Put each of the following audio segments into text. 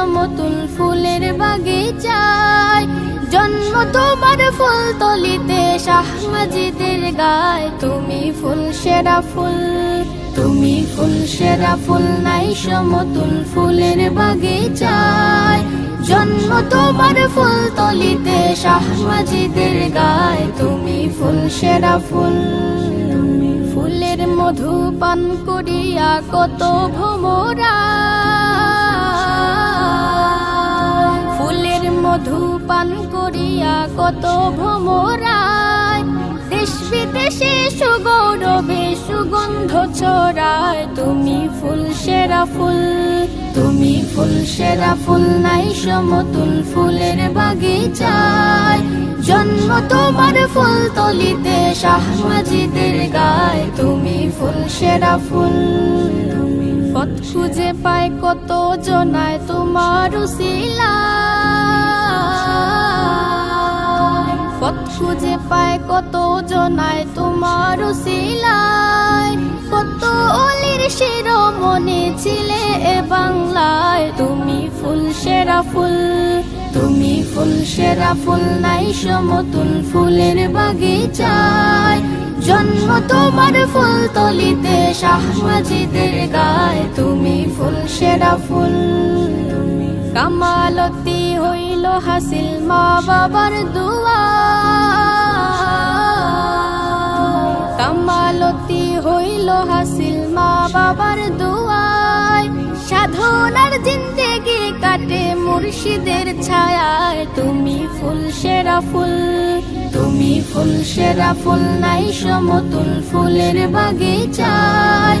সমতুল ফুলের বাগিচায়। জন্ম তোমার ফুল তলিতে, শাহ মাজিদের গায়। তুমি ফুল, সেরা ফুল, তুমি ফুল, সেরা ফুল নাই সমতুল ফুলের বাগিচায়। জন্ম তোমার ফুল তলিতে, শাহ মাজিদের গায়। তুমি ফুল, সেরা ফুল ফুলের মধু পান করিয়া কত ভোমরা। ফুলের মধু পান করিয়া কত ভোমরায় দেশ বিদেশে সুগৌরবে সুগন্ধ ছড়ায়। তুমি ফুল, সেরা ফুল, তুমি ফুল, সেরা ফুল, নাই সমতুল ফুলের বাগিচায়। জন্ম তোমার ফুল তলিতে শাহ মাজিদের গায়। তুমি ফুল, সেরা ফুল পথ খুঁজে পায় কত জনায় তোমার উসিলা পথ খুঁজে পায় কত জনায় তোমার উসিলায় কত অলির শিরোমণি ছিলে এ বাংলায়? তুমি ফুল, সেরা ফুল, তুমি ফুল, সেরা ফুল নাই সমতুল ফুলের বাগিচায়। জন্ম তোমার ফুল তলিতে শাহ মাজিদের গায়। তুমি ফুল, সেরা ফুল কামালতি হইল হাসিল মা বাবার দুয়া। কামালতি হইল হাসিল মা বাবার দুয়ায়। সাধনার জিন্দেগি কাটে মুর্শিদের ছায়ায়। তুমি ফুল, সেরা ফুল, তুমি ফুল, সেরা ফুল, নাই সমতুল ফুলের বাগিচায়।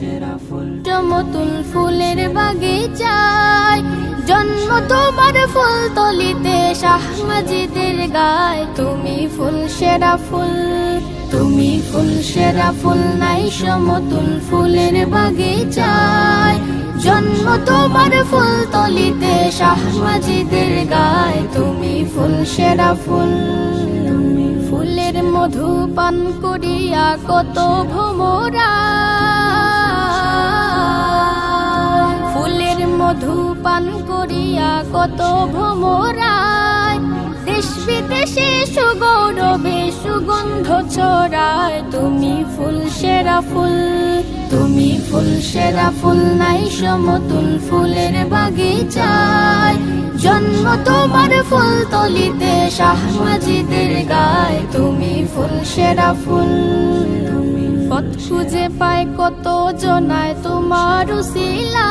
সেরা ফুল। সমতুল ফুলের বাগিচায়, জন্ম তোমার ফুল তলিতে শাহ মাজিদের গায়। তুমি ফুল সেরা ফুল, তুমি ফুল সেরা ফুল নাই সমতুল ফুলের বাগিচায়। জন্ম তোমার ফুল তলিতে শাহ মাজিদের গায়। তুমি ফুল সেরা ফুল ফুলের মধু পান করিয়া কত ভোমরা। মধু পান করিয়া কত ভোমরায় দেশ বিদেশে সুগৌরবে সুগন্ধ ছড়ায়। তুমি ফুল, সেরা ফুল, তুমি ফুল, সেরা ফুল নাই সমতুল ফুলের বাগিচায়। জন্ম তোমার ফুল তলিতে শাহ মাজিদের গায়। তুমি ফুল, সেরা ফুল পথ খুঁজে পায় কত জনায় তোমার উসিলা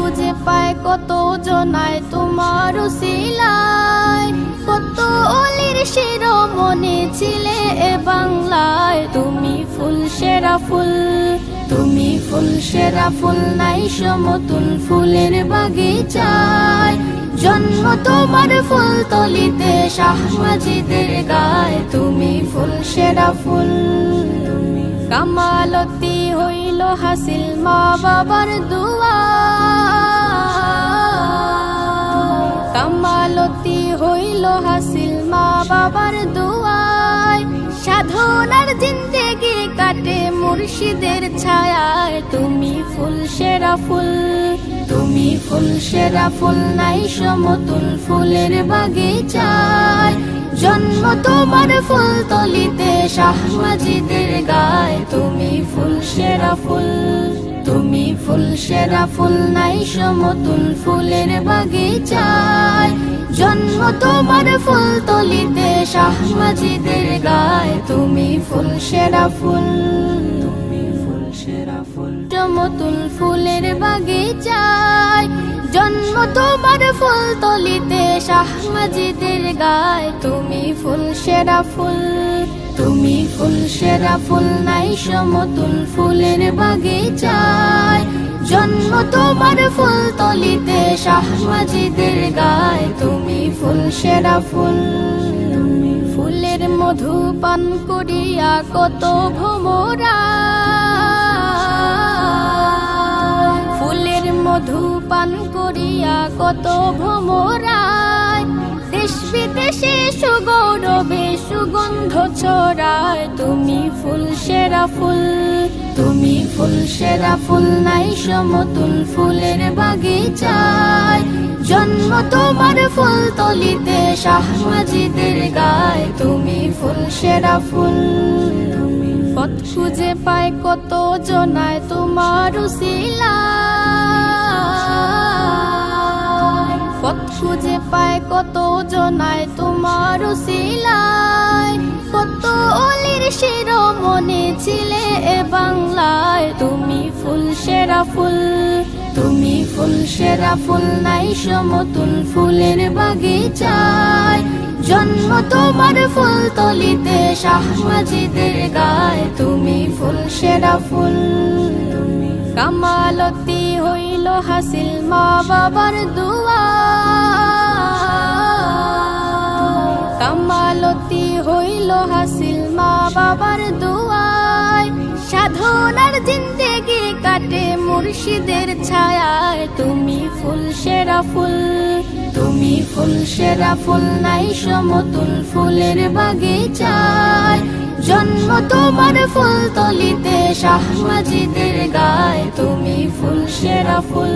খুঁজে পায় কত জনায় তোমার উসিলায়। কত অলির শিরোমণি ছিলে এ বাংলায়। তুমি ফুল, সেরা ফুল, তুমি ফুল, সেরা ফুল নাই সমতুল ফুলের বাগিচায়। জন্ম তোমার ফুল তলিতে শাহ মাজিদের গায়। তুমি ফুল, সেরা ফুল কামালতি হইল হাসিল মা বাবার দুয়া কামালতি হইল হাসিল মা বাবার দুয়ায়। সাধনার জিন্দেগি কাটে মুর্শিদের ছায়ায়। তুমি ফুল, সেরা ফুল, তুমি ফুল, সেরা ফুল, নাই সমতুল ফুলের বাগিচায়। জন্ম তোমার ফুল তলিতে শাহ মাজিদের গায়। তুমি ফুল, সেরা ফুল। তুমি ফুল, সেরা ফুল নাই সমতুল ফুলের বাগিচায়। জন্ম তোমার ফুল তলিতে, শাহ মাজিদের গায়। তুমি ফুল, সেরা ফুল। তুমি ফুল, সেরা ফুল। সমতুল ফুলের বাগিচায়। জন্ম তোমার ফুল তলিতে, শাহ মাজিদের গায়। তুমি ফুল, সেরা ফুল। তুমি ফুল, সেরা ফুল নাই, সমতুল ফুলের বাগিচায়। জন্ম তোমার ফুল তলিতে শাহ মাজিদের গায়। তুমি ফুল, সেরা ফুল ফুলের মধু পান করিয়া কত ভোমরা। ফুলের মধু পান করিয়া কত ভোমরায় দেশ বিদেশে সুগৌরবে সুগন্ধ ছড়ায়। তুমি ফুল, সেরা ফুল। তুমি ফুল, সেরা ফুল নাই সমতুল ফুলের বাগিচায়। জন্ম তোমার ফুল তলিতে শাহমাজিদের গায়। তুমি ফুল, সেরা ফুল। পথ খুঁজে পায় কত জনায় তোমার উসিলা পথ খুঁজে পায় কত জনায় তোমার উসিলায় কত অলির শিরোমণি ছিলে এ বাংলায়? তুমি ফুল, সেরা ফুল, তুমি ফুল, সেরা ফুল, নাই সমতুল ফুলের বাগিচায়। জন্ম তোমার ফুল তলিতে, শাহমাজিদের গায়। তুমি ফুল, সেরা ফুল। কামালতি হইল হাসিল মা বাবার দুয়া। কামালতি হইল হাসিল মা বাবার দুয়ায়। সাধনার জিন্দেগি কাটে মুর্শিদের ছায়ায়। তুমি ফুল, সেরা ফুল, তুমি ফুল, সেরা ফুল, নাই সমতুল ফুলের বাগিচায়। জন্ম তোমার ফুল তলিতে শাহমাজিদের গায়। তুমি ফুল, সেরা ফুল,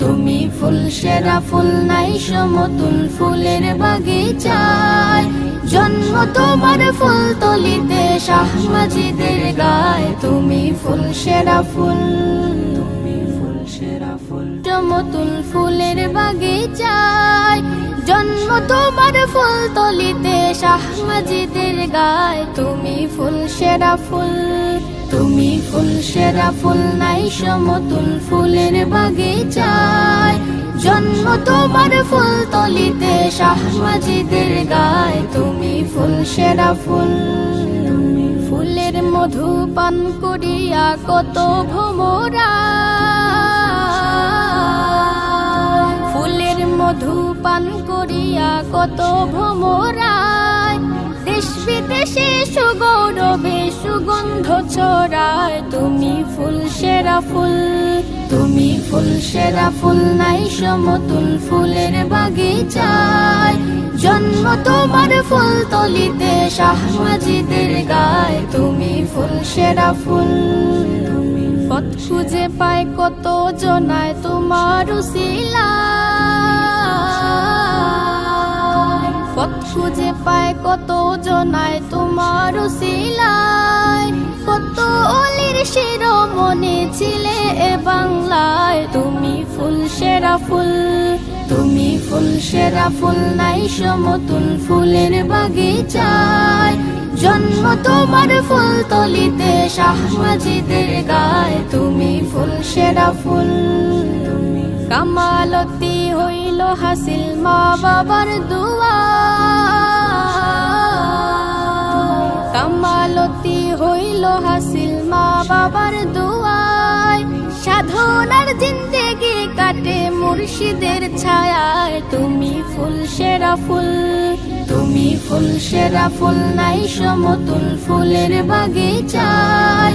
তুমি ফুল, সেরা ফুল, নাই সমতুল ফুলের বাগিচায়। জন্ম তোমার ফুল তলিতে শাহমাজিদের গায়। তুমি ফুল, সেরা ফুল, তুমি ফুল, সেরা ফুল, সমতুল ফুলের বাগিচায়। জন্ম তোমার ফুল তলিতে শাহমাজিদের গায়। তুমি ফুল, সেরা ফুল, তুমি ফুল, সেরা ফুল, নাই সমতুল ফুলের বাগিচায়। জন্ম তোমার ফুল তলিতে শাহমাজিদের গায়। তুমি ফুল, সেরা ফুল ফুলের মধু পান করিয়া কত ভোমরা। ফুলের মধু পান করিয়া কত ভোমরায় দেশ বিদেশে সুগৌরবে সুগন্ধ ছড়ায়। তুমি ফুল, সেরা ফুল, তুমি ফুল, সেরা ফুল নাই সমতুল ফুলের বাগিচায়। জন্ম তোমার ফুল তলিতে শাহমাজিদের গায়। তুমি ফুল, সেরা ফুল পথ খুঁজে পায় কত জনায় তোমার উসিলা খুঁজে পায় কত জনায় তোমার উসিলায় কত অলির শিরোমণি ছিলে এ বাংলায়। তুমি ফুল, সেরা ফুল, তুমি ফুল, সেরা ফুল নাই সমতুল ফুলের বাগিচায়। জন্ম তোমার ফুল তলিতে শাহমাজিদের গায়। তুমি ফুল, সেরা ফুল কামালতি হইল হাসিল মা বাবার দুয়া। কামালতি হইল হাসিল মা বাবার দুয়ায়। সাধনার জিন্দেগি কাটে মুর্শিদের ছায়ায়। তুমি ফুল, সেরা ফুল, তুমি ফুল, সেরা ফুল, নাই সমতুল ফুলের বাগিচায়।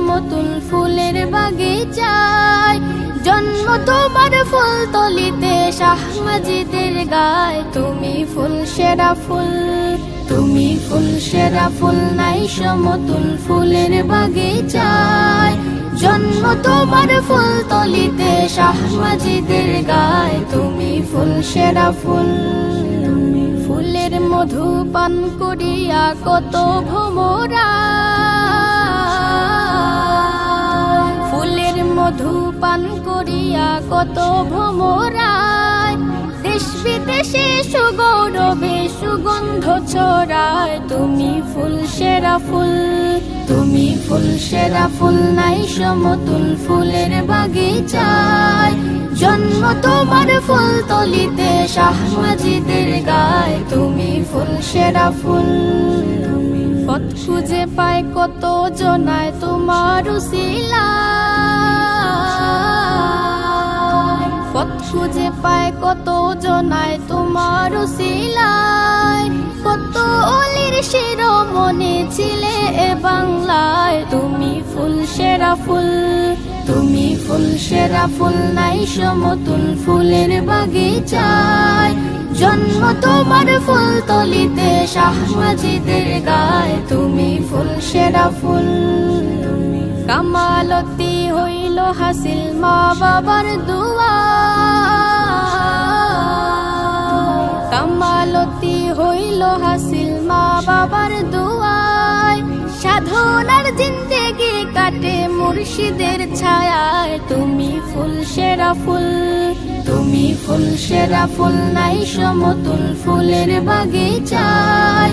সমতুল ফুলের বাগিচায়। জন্ম তোমার ফুল তলিতে শাহমাজিদের গায়। তুমি ফুল, সেরা ফুল, তুমি ফুল, সেরা ফুল নাই সমতুল ফুলের বাগিচায়। জন্ম তোমার ফুল তলিতে শাহমাজিদের গায়। তুমি ফুল, সেরা ফুল ফুলের মধু পান করিয়া কত ভোমরা। ফুলের মধু পান করিয়া কত ভোমরায় দেশ বিদেশে সুগৌরবে সুগন্ধ ছড়ায়। তুমি ফুল, সেরা ফুল, তুমি ফুল, সেরা ফুল নাই সমতুল ফুলের বাগিচায়। জন্ম তোমার ফুল তলিতে শাহমাজিদের গায়। তুমি ফুল, সেরা ফুল। পথ খুঁজে পায় কত জনায় তোমার উসিলায়। পথ খুঁজে পায় কত জনায় তোমার উসিলায়। কত অলির শিরোমণি ছিলে এ বাংলায়। তুমি ফুল, সেরা ফুল, তুমি ফুল, সেরা ফুল, নাই সমতুল ফুলের বাগিচায়। জন্ম তোমার ফুল তলিতে, শাহমাজিদের গায়। তুমি ফুল, সেরা ফুল কামালতি হইল হাসিল মা বাবার দুয়া। কামালতি হইল হাসিল মা বাবার দুয়ায়। সাধনার জিন্দেগি কাটে মুর্শিদের ছায়ায়। তুমি ফুল, সেরা ফুল, তুমি ফুল, সেরা ফুল, নাই সমতুল ফুলের বাগিচায়।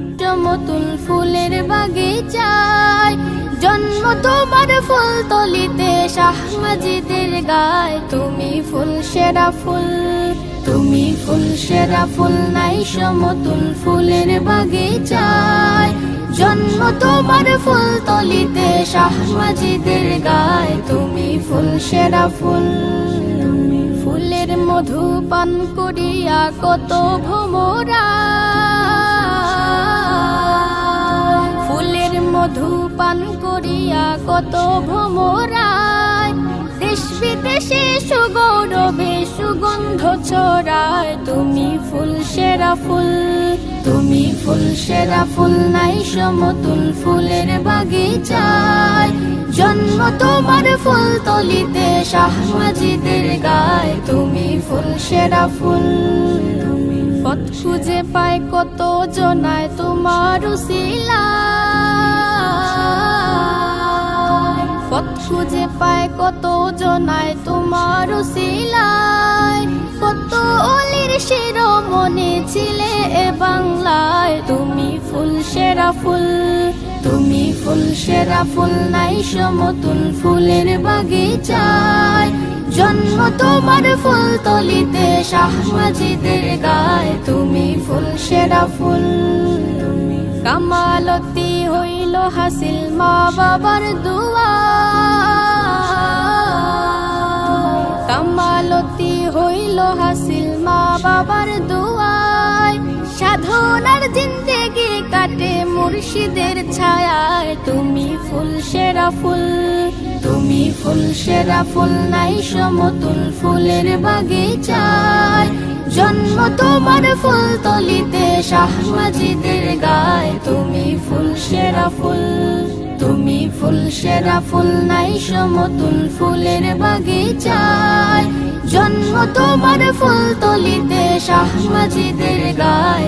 সমতুল ফুলের বাগিচায়। জন্ম তোমার ফুল তলিতে শাহমাজিদের গায়। তুমি ফুল, সেরা ফুল, তুমি ফুল, সেরা ফুল নাই সমতুল ফুলের বাগিচায়। জন্ম তোমার ফুল তলিতে শাহমাজিদের গায়। তুমি ফুল, সেরা ফুল ফুলের মধু পান করিয়া কত ভোমরা। ফুলের মধু পান করিয়া কত ভোমরায় দেশ বিদেশে সুগৌরবে সুগন্ধ ছড়ায়। তুমি ফুল, সেরা ফুল, তুমি ফুল, সেরা ফুল নাই সমতুল ফুলের বাগিচায়। জন্ম তোমার ফুল তলিতে শাহমাজিদের গায়। তুমি ফুল, সেরা ফুল পথ খুঁজে পায় কত জনায় তোমার উসিলায়। পথ খুঁজে পায় কত জনায় তোমার উসিলায় কত অলির শিরোমণি ছিলে এ বাংলায়। তুমি ফুল, সেরা ফুল, তুমি ফুল, সেরা ফুল নাই সমতুল ফুলের বাগিচায়। জন্ম তোমার ফুল তলিতে শাহমাজিদের গায়। তুমি ফুল, সেরা ফুল কামালতি হইল হাসিল মা বাবার দুয়া। কামালতি হইল হাসিল মা বাবার দুয়ায় সাধনার জিন্দেগি কাটে মুর্শিদের ছায়ায়। তুমি ফুল, সেরা ফুল, তুমি ফুল, সেরা ফুল নাই সমতুল ফুলের বাগিচায়। জন্ম তোমার ফুল তলিতে শাহমাজিদের গায়। তুমি ফুল, সেরা ফুল, তুমি ফুল, সেরা ফুল নাই সমতুল ফুলের বাগিচায়। জন্ম তোমার ফুল তলিতে শাহমাজিদের গায়।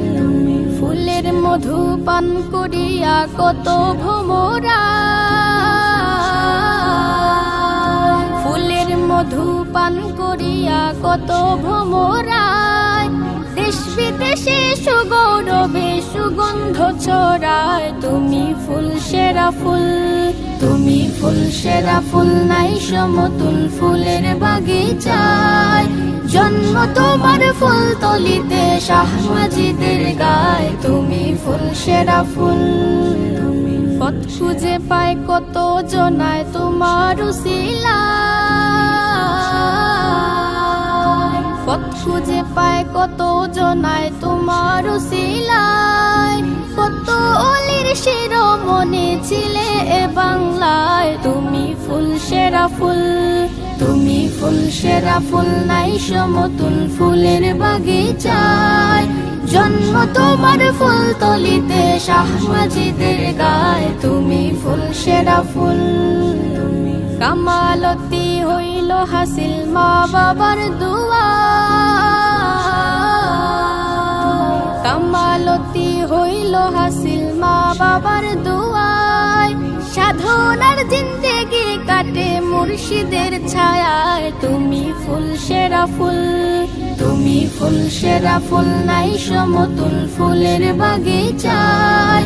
ফুলের মধু পান করিয়া কত ভোমরা। ফুলের মধু পান করিয়া কত ভোমরায় দেশ বিদেশে সুগৌরবে সুগন্ধ ছড়ায়, তুমি ফুল সেরা ফুল, তুমি ফুল সেরা ফুল নাই সমতুল ফুলের বাগিচায়। জন্ম তোমার ফুল তলিতে শাহমাজিদের গায়। তুমি ফুল, সেরা ফুল। পথ খুঁজে পায় কত জনায় তোমার উসিলায়। খুঁজে পায়, কত জনায় তোমার শিলায় কত অলির শিরোমণি ছিলে এ বাংলায়। তুমি ফুল, সেরা ফুল, তুমি ফুল, সেরা ফুল নাই সমতুল ফুলের বাগিচায়। জন্ম তোমার ফুল তলিতে শাহমাজিদের গায়। তুমি ফুল, সেরা ফুল কামালতি হইল হাসিল মা বাবার দুয়া। কামালতি হইল হাসিল মা বাবার দুয়ায়। সাধনার জিন্দেগি কাটে মুর্শিদের ছায়ায়। তুমি ফুল, সেরা ফুল, তুমি ফুল, সেরা ফুল, নাই সমতুল ফুলের বাগিচায়।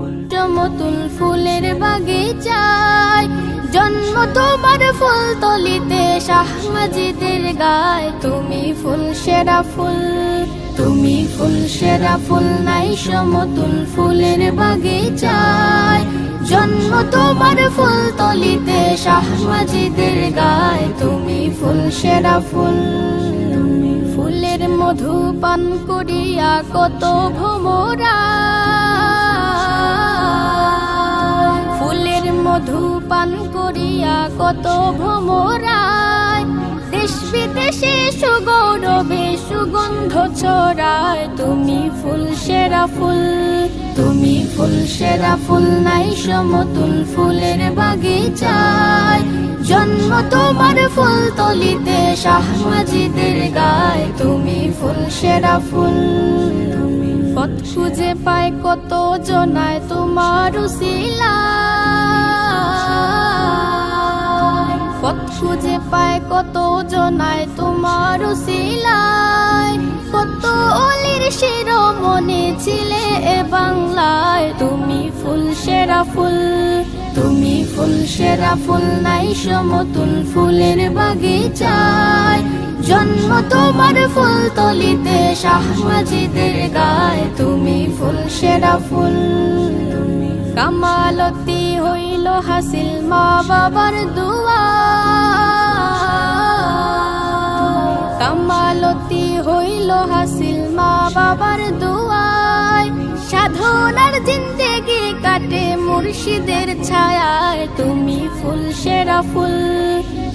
সমতুল ফুলের বাগিচায়। জন্ম তোমার ফুল তলিতে শাহমাজিদের গায়। তুমি ফুল, সেরা ফুল, তুমি ফুল, সেরা ফুল নাই সমতুল ফুলের বাগিচায়। জন্ম তোমার ফুল তলিতে শাহমাজিদের গায়। তুমি ফুল, সেরা ফুল, ফুলের মধু পান করিয়া কত ভোমরা। কত ভোমরায় দেশ বিদেশে সুগৌরবে সুগন্ধ ছড়ায়। তুমি ফুল, সেরা ফুল, তুমি ফুল, সেরা ফুল নাই সমতুল ফুলের বাগিচায়। জন্ম তোমার ফুল তলিতে শাহমাজিদের গায়। তুমি ফুল, সেরা ফুল পথ খুঁজে পায় কত জনায় তোমার শিলা পথ খুঁজে পায় কত জনায় তোমার শিলায় কত অলির শিরোমণি ছিলে এ বাংলায়। তুমি ফুল, সেরা ফুল, তুমি ফুল, সেরা ফুল নাই সমতুল ফুলের বাগিচায়। জন্ম তোমার ফুল তলিতে, শাহমাজিদের গায়। তুমি ফুল, সেরা ফুল কামালতি হইল হাসিল মা বাবার দুয়া। কামালতি হইল হাসিল মা বাবার দুয়ায়। সাধনার জিন্দেগি কাটে মুর্শিদের ছায়ায়। তুমি ফুল, সেরা ফুল,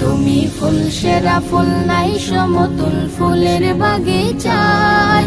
তুমি ফুল, সেরা ফুল, নাই সমতুল ফুলের বাগিচায়।